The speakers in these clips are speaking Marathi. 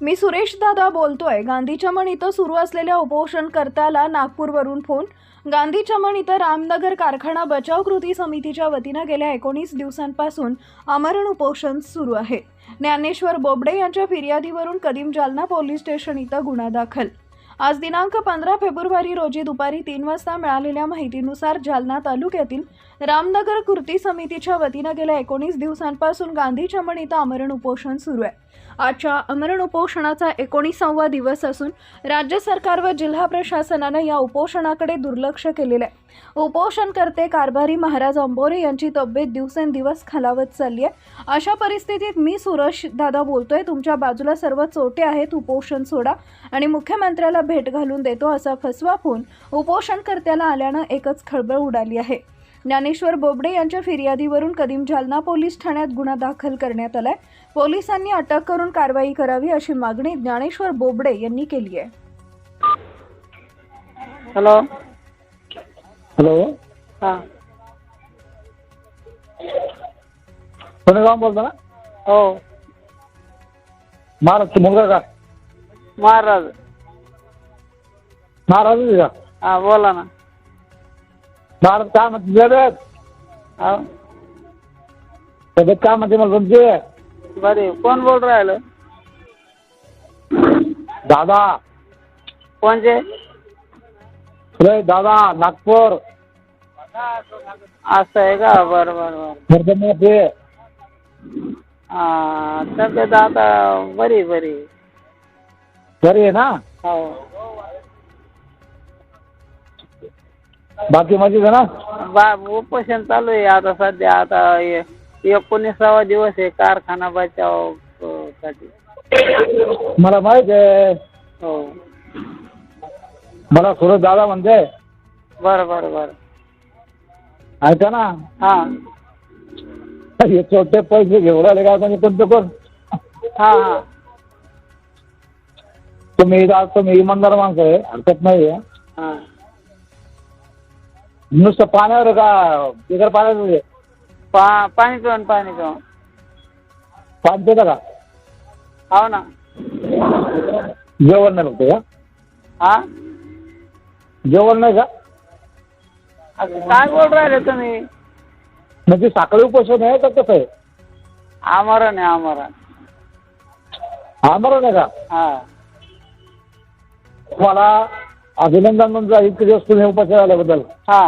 मी सुरेश दादा बोलतोय. गांधी चमन इथं सुरू असलेल्या उपोषणकर्त्याला नागपूरवरून फोन. गांधी चमन इथं रामनगर कारखाना बचाव कृती समितीच्या वतीनं गेल्या एकोणीस दिवसांपासून आमरण उपोषण सुरू आहे. ज्ञानेश्वर बोबडे यांच्या फिर्यादीवरून कदीम जालना पोलीस स्टेशन इथं गुन्हा दाखल. आज दिनांक पंधरा फेब्रुवारी रोजी दुपारी तीन वाजता मिळालेल्या माहितीनुसार जालना तालुक्यातील रामनगर कृती समितीच्या वतीनं गेल्या एकोणीस दिवसांपासून गांधी चमन इथं आमरण उपोषण सुरू आहे. आजच्या अमरण उपोषणाचा एकोणीसावा दिवस असून राज्य सरकार व जिल्हा प्रशासनानं या उपोषणाकडे दुर्लक्ष केलेलं आहे. उपोषणकर्ते कारभारी महाराज अंबोरे यांची तब्येत दिवसेंदिवस खालावत चालली आहे. अशा परिस्थितीत मी सुरेश दादा बोलतोय. तुमच्या बाजूला सर्व चोटे आहेत उपोषण सोडा आणि मुख्यमंत्र्याला भेट घालून देतो असा फसवा फोन उपोषणकर्त्याला आल्यानं एकच खळबळ उडाली आहे. ज्ञानेश्वर बोबडे यांच्या फिर्यादीवरून कदीम जालना पोलीस ठाण्यात गुन्हा दाखल करण्यात आलाय. पोलिसांनी अटक करून कारवाई करावी अशी मागणी ज्ञानेश्वर बोबडे यांनी केली आहे. हॅलो. हॅलो. हां. बोलता ना? हो. महाराजचा मुलगा का? महाराज. महाराज का? हां बोला ना. महाराज काय म्हणते हो? तब्येत काय म्हणते मला तुमची बरे कोण बोल राहिलं? दादा. कोणचे? सुरेश दादा नागपूर. असं आहे का? बरं बरं बरं. हां तब्येत आता बरी बरी. घरी आहे ना? हो. बाकी मजेत आहे ना? बा उपोषण चालू आहे आता सध्या. आता हे एकोणीसावा दिवस आहे कारखाना बचाव अं, साठी. मला माहीत आहे. हो. मला सुरेश दादा म्हणते. बरं बरं बरं. ऐका ना. हां. हे छोटे पैसे घेऊन राहिले का म्हणजे कोणते कोण? हां हां. तुम्ही इथं तुम्ही इमानदार माणसं आहे. हरकत नाही आहे हां. नुसतं पाण्यावर का बिगर पाण्यावर आहे? पा पाणी पिऊन पाणी पिऊन पाणी पिता का हो ना। जेवण नाही फक्त का हां? जेवण नाही का? असं काय बोल राहिले तुम्ही म्हणजे साखळी उपोषण आहे का कसं आहे आमरण आहे आमरण। आम्हाला नाही का? हा। तुम्हाला अभिनंदन तुमचं इतके दिवस तुम्ही उपोषण आल्याबद्दल. हा.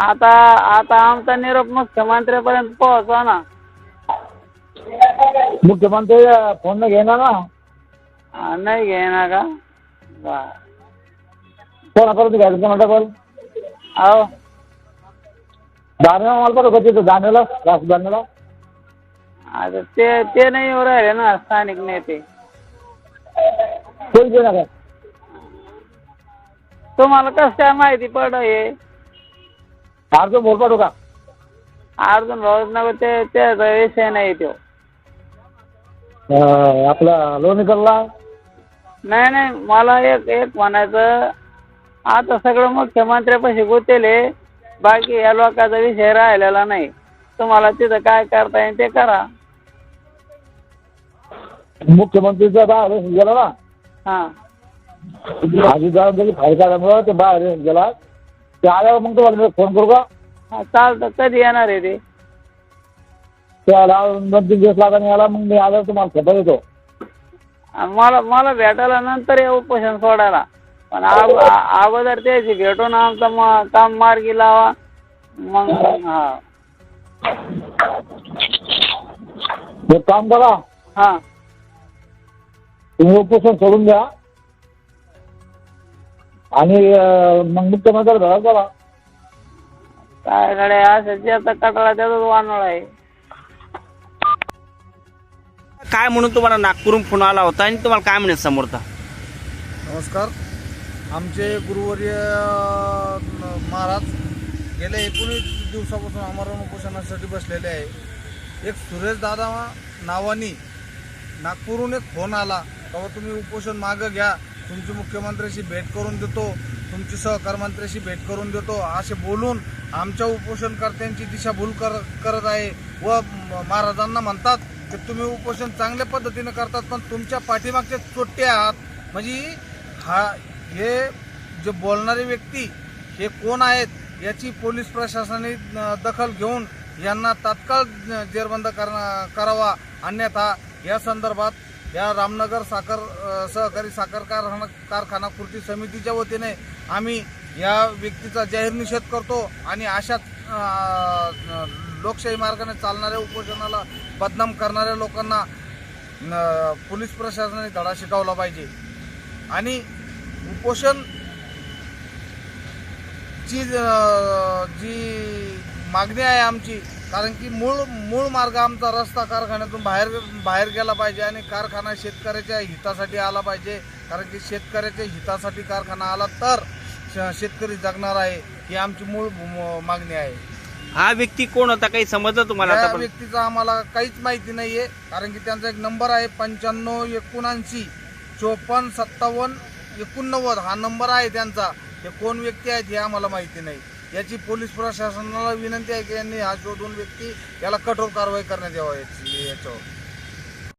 आता आता आमचा निरोप मुख्यमंत्र्यापर्यंत पोहोचवा ना. मुख्यमंत्री फोन न घेणार ना? हा, नाही घेणार का? बर. कोणापर्यंत घ्यायचं? कोणाचा कॉल हो दानेला मला बरं तिथं दानेला रास दानेला आता ते ते नाही येऊ राहिले ना स्थानिक नेते. घेणार तुम्हाला कसं काय माहिती पड हे? अर्ज बोल पाठवू का? अर्जुन भाऊ नको ते त्याचा विषय नाही तो. अं, आपला लोणीकरला? नाही नाही मला एक एक म्हणायचं आता सगळं मुख्यमंत्र्यापाशी गुतेले बाकी या लोकांचा विषय राहिलेला नाही. तुम्हाला तिथं काय करता येईल ते करा. मुख्यमंत्रीचा गेला ना? हां. आधी जाऊन त्याची फाईल काढल्यामुळं ते बाहेर गेला. ते आल्यावर मग तुम्हाला मी फोन करू का? हा चालतं. कधी येणार आहे ते? त्याला दोन तीन दिवस लागला याला मग मी आल्यावर तुम्हाला खबर येतो मला मला भेटायला नंतर हे उपोषण सोडायला. पण अ- अगोदर त्याची भेटून आमचं म- काम मार्गी लावा. मग हा. एक काम करा. हां. तुम्ही उपोषण सोडून द्या. आणि मग मुख्यमंत्री घरात चला काय गड्या असं ज्याचा कटाळा त्याचाच वानोळ आहे. काय म्हणून तुम्हाला नागपूरहून फोन आला होता आणि तुम्हाला काय म्हणे समोरचा? नमस्कार. आमचे गुरुवर्य अ, महाराज गेल्या एकोणीस दिवसापासून आमरण उपोषणासाठी बसलेले आहे. एक सुरेश दादा नावानी नागपूरहून एक फोन आला. तेव्हा तुम्ही उपोषण मागं घ्या. तुमची मुख्यमंत्र्याशी भेट करून देतो. तुमची सहकारमंत्र्याशी भेट करून देतो. असे बोलून आमच्या उपोषणकर्त्यांची दिशाभूल कर करत आहे व महाराजांना म्हणतात की तुम्ही उपोषण चांगल्या पद्धतीने करतात पण तुमच्या पाठीमागचे चोट्टे आहात. म्हणजे हा हे जे बोलणारे व्यक्ती हे कोण आहेत याची पोलीस प्रशासनाने दखल घेऊन यांना तात्काळ जेरबंद करणं- करावा. अन्यथा या संदर्भात या रामनगर साखर सहकारी साखर कारखाना कारखाना कृती समितीच्या वतीने आम्ही या व्यक्तीचा जाहीर निषेध करतो आणि अशाच लोकशाही मार्गाने चालणाऱ्या उपोषणाला बदनाम करणाऱ्या लोकांना पोलीस प्रशासनाने धडा शिकवला पाहिजे. आणि उपोषण ची जी मागणी आहे आमची कारण की मूळ मूळ मार्ग आमचा रस्ता कारखान्यातून बाहेर बाहेर गेला पाहिजे आणि कारखाना शेतकऱ्याच्या हितासाठी आला पाहिजे. कारण की शेतकऱ्याच्या हितासाठी कारखाना आला तर शेतकरी जगणार आहे ही आमची मूळ मागणी आहे. हा व्यक्ती कोण होता? काही समजलं तुम्हाला त्या आता पण? व्यक्तीचा आम्हाला काहीच माहिती नाहीये. कारण की त्यांचा एक नंबर आहे पंच्याण्णव एकोणऐंशी चोपन्न सत्तावन्न एकोणनव्वद हा नंबर आहे त्यांचा. हे कोण व्यक्ती आहेत हे आम्हाला माहिती नाही. याची पोलीस प्रशासनाला विनंती आहे की यांनी हा जो दोन व्यक्ती याला कठोर कारवाई करण्यात यावा याची याच्यावर.